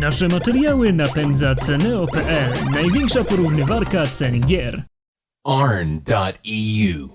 Nasze materiały napędza Ceneo.pl, największa porównywarka cen gier. Arn.eu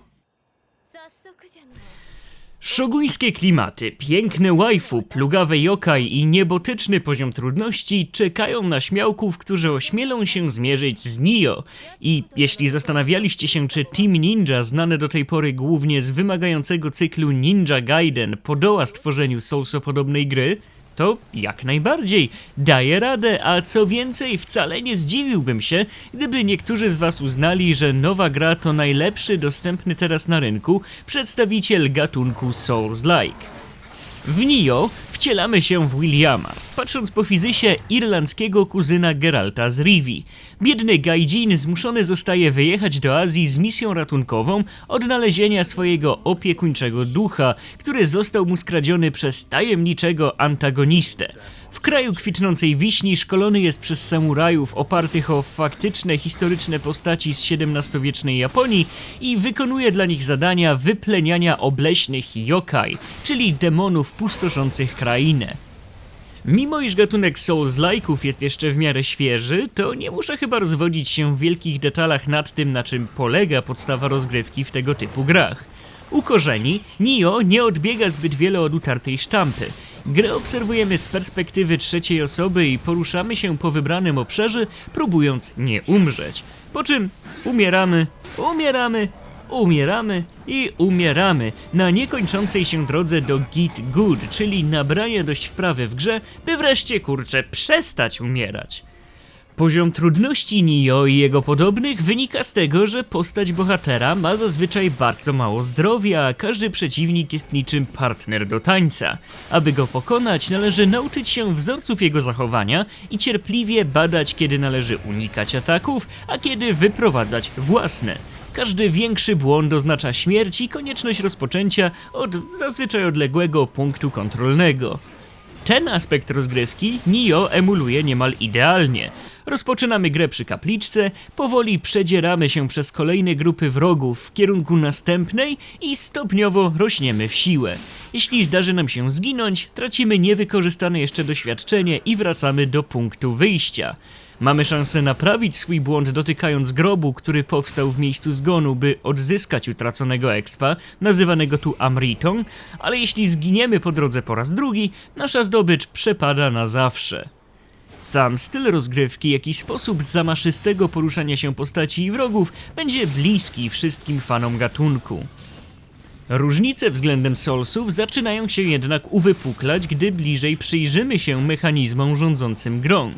Szoguńskie klimaty, piękne waifu, plugawe yokai i niebotyczny poziom trudności czekają na śmiałków, którzy ośmielą się zmierzyć z Nio. I jeśli zastanawialiście się, czy Team Ninja, znane do tej pory głównie z wymagającego cyklu Ninja Gaiden, podoła stworzeniu soulsopodobnej gry, to jak najbardziej daje radę, a co więcej, wcale nie zdziwiłbym się, gdyby niektórzy z Was uznali, że nowa gra to najlepszy dostępny teraz na rynku przedstawiciel gatunku Souls-like. W Nio wcielamy się w Williama, patrząc po fizysie irlandzkiego kuzyna Geralta z Rivi. Biedny Gaijin zmuszony zostaje wyjechać do Azji z misją ratunkową odnalezienia swojego opiekuńczego ducha, który został mu skradziony przez tajemniczego antagonistę. W kraju kwitnącej wiśni szkolony jest przez samurajów opartych o faktyczne historyczne postaci z XVII-wiecznej Japonii i wykonuje dla nich zadania wypleniania obleśnych yokai, czyli demonów pustoszących krainę. Mimo iż gatunek Souls-like'ów jest jeszcze w miarę świeży, to nie muszę chyba rozwodzić się w wielkich detalach nad tym, na czym polega podstawa rozgrywki w tego typu grach. U korzeni Nio nie odbiega zbyt wiele od utartej sztampy. Grę obserwujemy z perspektywy trzeciej osoby i poruszamy się po wybranym obszarze, próbując nie umrzeć. Po czym umieramy, umieramy, umieramy i umieramy na niekończącej się drodze do Git Good, czyli nabrania dość wprawy w grze, by wreszcie kurczę przestać umierać. Poziom trudności Nio i jego podobnych wynika z tego, że postać bohatera ma zazwyczaj bardzo mało zdrowia, a każdy przeciwnik jest niczym partner do tańca. Aby go pokonać, należy nauczyć się wzorców jego zachowania i cierpliwie badać, kiedy należy unikać ataków, a kiedy wyprowadzać własne. Każdy większy błąd oznacza śmierć i konieczność rozpoczęcia od zazwyczaj odległego punktu kontrolnego. Ten aspekt rozgrywki Nio emuluje niemal idealnie. Rozpoczynamy grę przy kapliczce, powoli przedzieramy się przez kolejne grupy wrogów w kierunku następnej i stopniowo rośniemy w siłę. Jeśli zdarzy nam się zginąć, tracimy niewykorzystane jeszcze doświadczenie i wracamy do punktu wyjścia. Mamy szansę naprawić swój błąd dotykając grobu, który powstał w miejscu zgonu, by odzyskać utraconego expa, nazywanego tu Amritą, ale jeśli zginiemy po drodze po raz drugi, nasza zdobycz przepada na zawsze. Sam styl rozgrywki, jak i sposób zamaszystego poruszania się postaci i wrogów będzie bliski wszystkim fanom gatunku. Różnice względem Soulsów zaczynają się jednak uwypuklać, gdy bliżej przyjrzymy się mechanizmom rządzącym grą.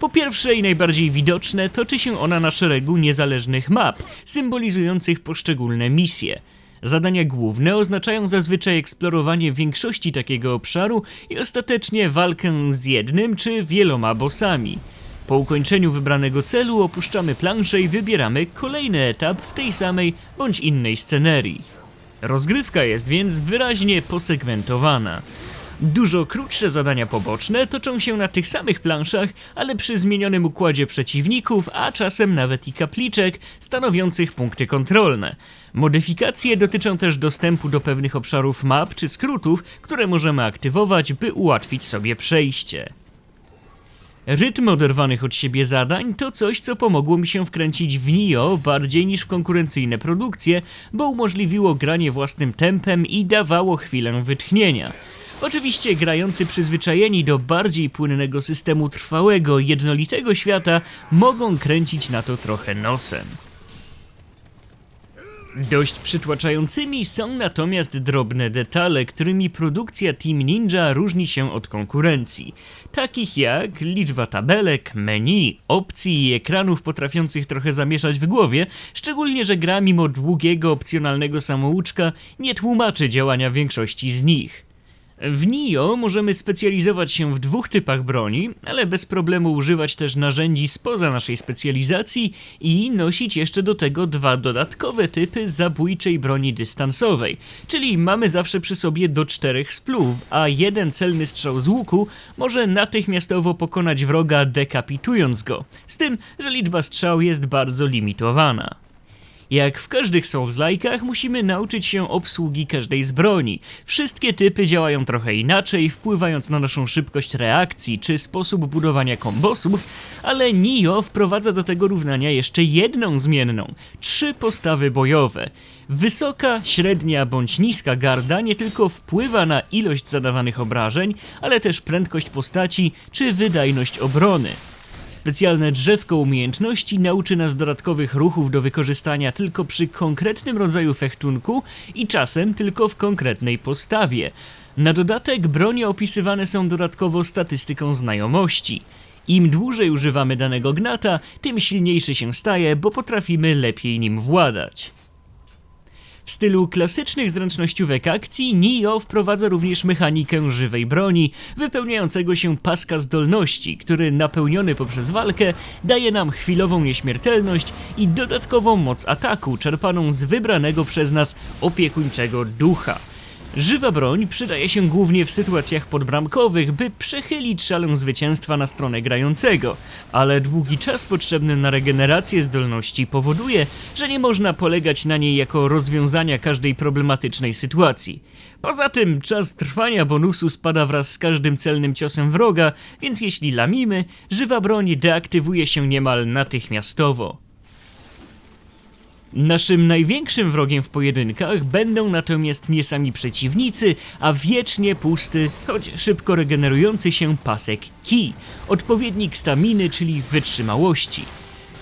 Po pierwsze i najbardziej widoczne toczy się ona na szeregu niezależnych map, symbolizujących poszczególne misje. Zadania główne oznaczają zazwyczaj eksplorowanie większości takiego obszaru i ostatecznie walkę z jednym czy wieloma bossami. Po ukończeniu wybranego celu opuszczamy planszę i wybieramy kolejny etap w tej samej bądź innej scenerii. Rozgrywka jest więc wyraźnie posegmentowana. Dużo krótsze zadania poboczne toczą się na tych samych planszach, ale przy zmienionym układzie przeciwników, a czasem nawet i kapliczek, stanowiących punkty kontrolne. Modyfikacje dotyczą też dostępu do pewnych obszarów map czy skrótów, które możemy aktywować, by ułatwić sobie przejście. Rytm oderwanych od siebie zadań to coś, co pomogło mi się wkręcić w Nio bardziej niż w konkurencyjne produkcje, bo umożliwiło granie własnym tempem i dawało chwilę wytchnienia. Oczywiście grający przyzwyczajeni do bardziej płynnego systemu trwałego, jednolitego świata mogą kręcić na to trochę nosem. Dość przytłaczającymi są natomiast drobne detale, którymi produkcja Team Ninja różni się od konkurencji. Takich jak liczba tabelek, menu, opcji i ekranów potrafiących trochę zamieszać w głowie, szczególnie, że gra mimo długiego opcjonalnego samouczka nie tłumaczy działania większości z nich. W Nio możemy specjalizować się w dwóch typach broni, ale bez problemu używać też narzędzi spoza naszej specjalizacji i nosić jeszcze do tego dwa dodatkowe typy zabójczej broni dystansowej, czyli mamy zawsze przy sobie do czterech splów, a jeden celny strzał z łuku może natychmiastowo pokonać wroga dekapitując go, z tym, że liczba strzał jest bardzo limitowana. Jak w każdych Souls-like'ach musimy nauczyć się obsługi każdej z broni. Wszystkie typy działają trochę inaczej, wpływając na naszą szybkość reakcji czy sposób budowania kombosów, ale Nio wprowadza do tego równania jeszcze jedną zmienną. Trzy postawy bojowe. Wysoka, średnia bądź niska garda nie tylko wpływa na ilość zadawanych obrażeń, ale też prędkość postaci czy wydajność obrony. Specjalne drzewko umiejętności nauczy nas dodatkowych ruchów do wykorzystania tylko przy konkretnym rodzaju fechtunku i czasem tylko w konkretnej postawie. Na dodatek bronie opisywane są dodatkowo statystyką znajomości. Im dłużej używamy danego gnata, tym silniejszy się staje, bo potrafimy lepiej nim władać. W stylu klasycznych zręcznościówek akcji, Nio wprowadza również mechanikę żywej broni, wypełniającego się paska zdolności, który napełniony poprzez walkę daje nam chwilową nieśmiertelność i dodatkową moc ataku czerpaną z wybranego przez nas opiekuńczego ducha. Żywa broń przydaje się głównie w sytuacjach podbramkowych, by przechylić szalę zwycięstwa na stronę grającego, ale długi czas potrzebny na regenerację zdolności powoduje, że nie można polegać na niej jako rozwiązania każdej problematycznej sytuacji. Poza tym czas trwania bonusu spada wraz z każdym celnym ciosem wroga, więc jeśli lamimy, żywa broń deaktywuje się niemal natychmiastowo. Naszym największym wrogiem w pojedynkach będą natomiast nie sami przeciwnicy, a wiecznie pusty, choć szybko regenerujący się pasek ki, odpowiednik staminy, czyli wytrzymałości.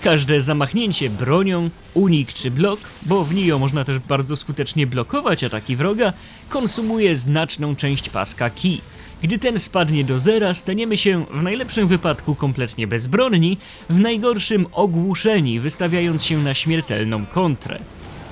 Każde zamachnięcie bronią, unik czy blok, bo w Nio można też bardzo skutecznie blokować ataki wroga, konsumuje znaczną część paska ki. Gdy ten spadnie do zera, staniemy się w najlepszym wypadku kompletnie bezbronni, w najgorszym ogłuszeni, wystawiając się na śmiertelną kontrę.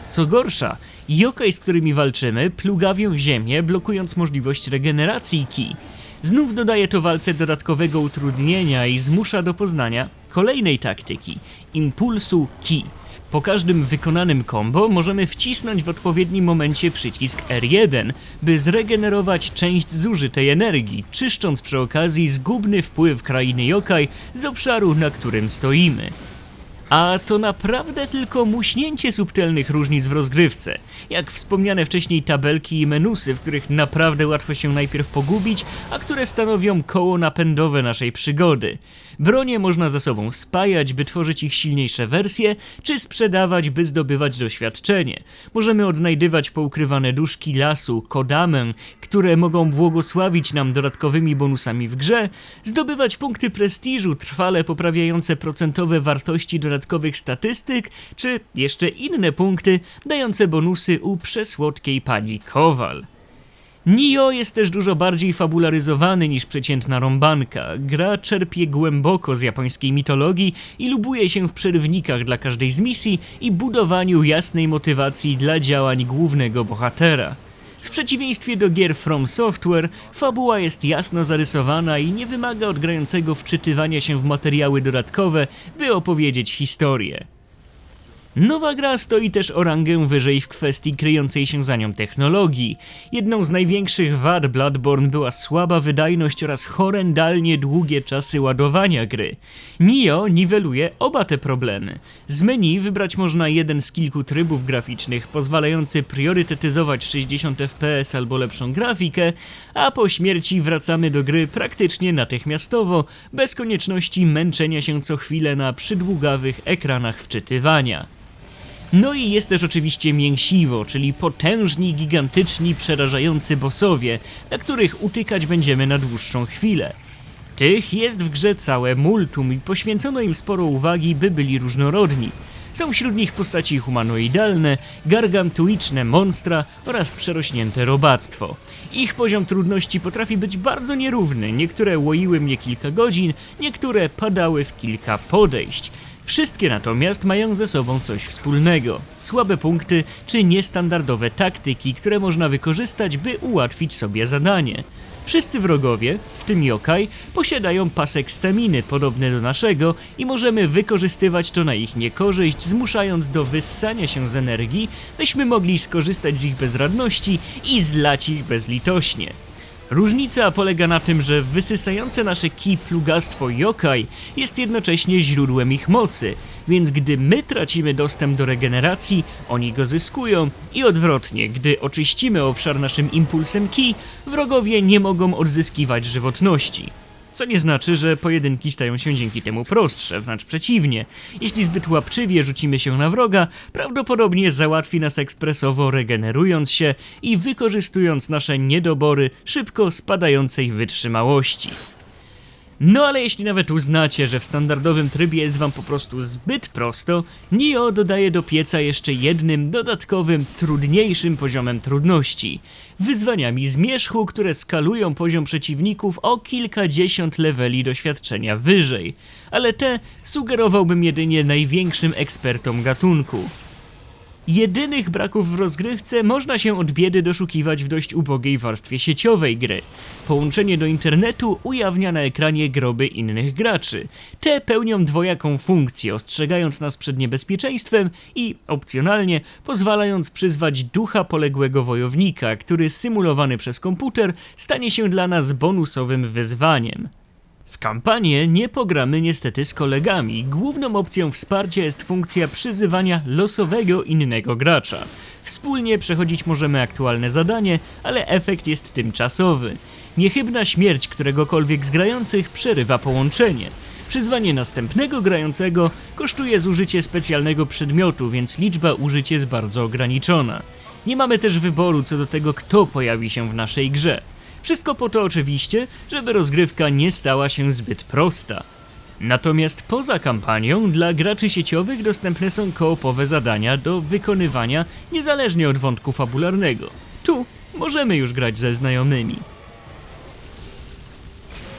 Co gorsza, yokai, z którymi walczymy, plugawią ziemię, blokując możliwość regeneracji ki. Znów dodaje to walce dodatkowego utrudnienia i zmusza do poznania kolejnej taktyki impulsu ki. Po każdym wykonanym combo możemy wcisnąć w odpowiednim momencie przycisk R1, by zregenerować część zużytej energii, czyszcząc przy okazji zgubny wpływ krainy yokai z obszaru, na którym stoimy. A to naprawdę tylko muśnięcie subtelnych różnic w rozgrywce. Jak wspomniane wcześniej tabelki i menusy, w których naprawdę łatwo się najpierw pogubić, a które stanowią koło napędowe naszej przygody. Bronie można ze sobą spajać, by tworzyć ich silniejsze wersje, czy sprzedawać, by zdobywać doświadczenie. Możemy odnajdywać poukrywane duszki lasu, kodamę, które mogą błogosławić nam dodatkowymi bonusami w grze, zdobywać punkty prestiżu trwale poprawiające procentowe wartości dodatkowych statystyk, czy jeszcze inne punkty dające bonusy u przesłodkiej pani Kowal. Nio jest też dużo bardziej fabularyzowany niż przeciętna rąbanka. Gra czerpie głęboko z japońskiej mitologii i lubuje się w przerywnikach dla każdej z misji i budowaniu jasnej motywacji dla działań głównego bohatera. W przeciwieństwie do gier From Software, fabuła jest jasno zarysowana i nie wymaga od grającego wczytywania się w materiały dodatkowe, by opowiedzieć historię. Nowa gra stoi też o rangę wyżej w kwestii kryjącej się za nią technologii. Jedną z największych wad Bloodborne była słaba wydajność oraz horrendalnie długie czasy ładowania gry. Nio niweluje oba te problemy. Z menu wybrać można jeden z kilku trybów graficznych pozwalający priorytetyzować 60 fps albo lepszą grafikę, a po śmierci wracamy do gry praktycznie natychmiastowo, bez konieczności męczenia się co chwilę na przydługawych ekranach wczytywania. No i jest też oczywiście mięsiwo, czyli potężni, gigantyczni, przerażający bossowie, na których utykać będziemy na dłuższą chwilę. Tych jest w grze całe multum i poświęcono im sporo uwagi, by byli różnorodni. Są wśród nich postaci humanoidalne, gargantuiczne monstra oraz przerośnięte robactwo. Ich poziom trudności potrafi być bardzo nierówny, niektóre łoiły mnie kilka godzin, niektóre padały w kilka podejść. Wszystkie natomiast mają ze sobą coś wspólnego. Słabe punkty czy niestandardowe taktyki, które można wykorzystać, by ułatwić sobie zadanie. Wszyscy wrogowie, w tym yokai, posiadają pasek staminy podobny do naszego i możemy wykorzystywać to na ich niekorzyść, zmuszając do wyssania się z energii, byśmy mogli skorzystać z ich bezradności i zlać ich bezlitośnie. Różnica polega na tym, że wysysające nasze ki plugastwo yokai jest jednocześnie źródłem ich mocy, więc gdy my tracimy dostęp do regeneracji, oni go zyskują i odwrotnie, gdy oczyścimy obszar naszym impulsem ki, wrogowie nie mogą odzyskiwać żywotności. Co nie znaczy, że pojedynki stają się dzięki temu prostsze, wręcz przeciwnie. Jeśli zbyt łapczywie rzucimy się na wroga, prawdopodobnie załatwi nas ekspresowo, regenerując się i wykorzystując nasze niedobory szybko spadającej wytrzymałości. No ale jeśli nawet uznacie, że w standardowym trybie jest wam po prostu zbyt prosto, Nio dodaje do pieca jeszcze jednym dodatkowym, trudniejszym poziomem trudności. Wyzwaniami zmierzchu, które skalują poziom przeciwników o kilkadziesiąt leveli doświadczenia wyżej, ale te sugerowałbym jedynie największym ekspertom gatunku. Jedynych braków w rozgrywce można się od biedy doszukiwać w dość ubogiej warstwie sieciowej gry. Połączenie do internetu ujawnia na ekranie groby innych graczy. Te pełnią dwojaką funkcję, ostrzegając nas przed niebezpieczeństwem i, opcjonalnie, pozwalając przyzwać ducha poległego wojownika, który symulowany przez komputer stanie się dla nas bonusowym wyzwaniem. W kampanię nie pogramy niestety z kolegami. Główną opcją wsparcia jest funkcja przyzywania losowego innego gracza. Wspólnie przechodzić możemy aktualne zadanie, ale efekt jest tymczasowy. Niechybna śmierć któregokolwiek z grających przerywa połączenie. Przyzwanie następnego grającego kosztuje zużycie specjalnego przedmiotu, więc liczba użyć jest bardzo ograniczona. Nie mamy też wyboru co do tego, kto pojawi się w naszej grze. Wszystko po to oczywiście, żeby rozgrywka nie stała się zbyt prosta. Natomiast poza kampanią dla graczy sieciowych dostępne są koopowe zadania do wykonywania niezależnie od wątku fabularnego. Tu możemy już grać ze znajomymi.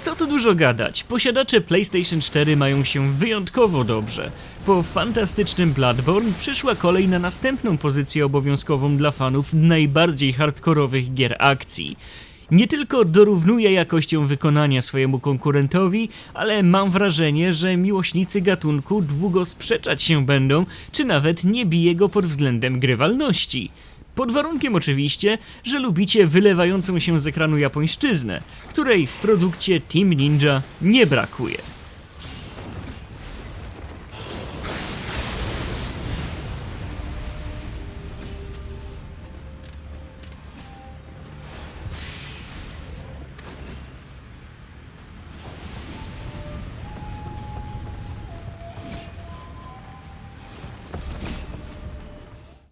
Co tu dużo gadać, posiadacze PlayStation 4 mają się wyjątkowo dobrze. Po fantastycznym Bloodborne przyszła kolej na następną pozycję obowiązkową dla fanów najbardziej hardkorowych gier akcji. Nie tylko dorównuje jakością wykonania swojemu konkurentowi, ale mam wrażenie, że miłośnicy gatunku długo sprzeczać się będą, czy nawet nie bije go pod względem grywalności. Pod warunkiem oczywiście, że lubicie wylewającą się z ekranu japońszczyznę, której w produkcie Team Ninja nie brakuje.